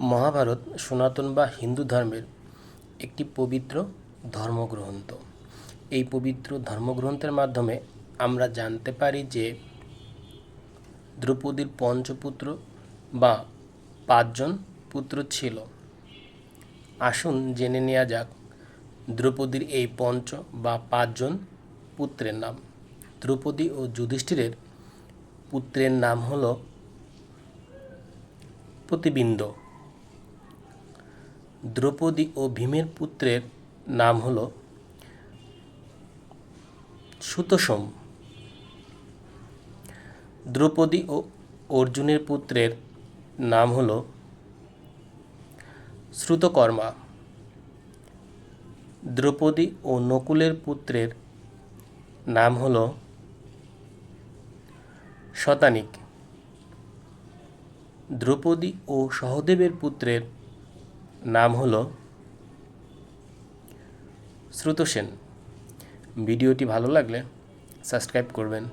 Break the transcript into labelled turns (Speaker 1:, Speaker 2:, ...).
Speaker 1: মহাভারত সনাতন বা হিন্দু ধর্মের একটি পবিত্র ধর্মগ্রন্থ। এই পবিত্র ধর্মগ্রন্থের মাধ্যমে আমরা জানতে পারি যে দ্রৌপদীর পঞ্চপুত্র বা পাঁচজন পুত্র ছিল। আসুন জেনে নেওয়া যাক দ্রৌপদীর এই পঞ্চ বা পাঁচজন পুত্রের নাম। দ্রৌপদী ও যুধিষ্ঠিরের পুত্রের নাম হল প্রতিবিন্দ দ্রৌপদী ও ভীমের পুত্রের নাম হল সুতোষম। দ্রৌপদী ও অর্জুনের পুত্রের নাম হল শ্রুতকর্মা। দ্রৌপদী ও নকুলের পুত্রের নাম হল শতানিক। দ্রৌপদী ও সহদেবের পুত্রের নাম হল শ্রুতসেন ভিডিওটি ভালো লাগলে সাবস্ক্রাইব করবেন।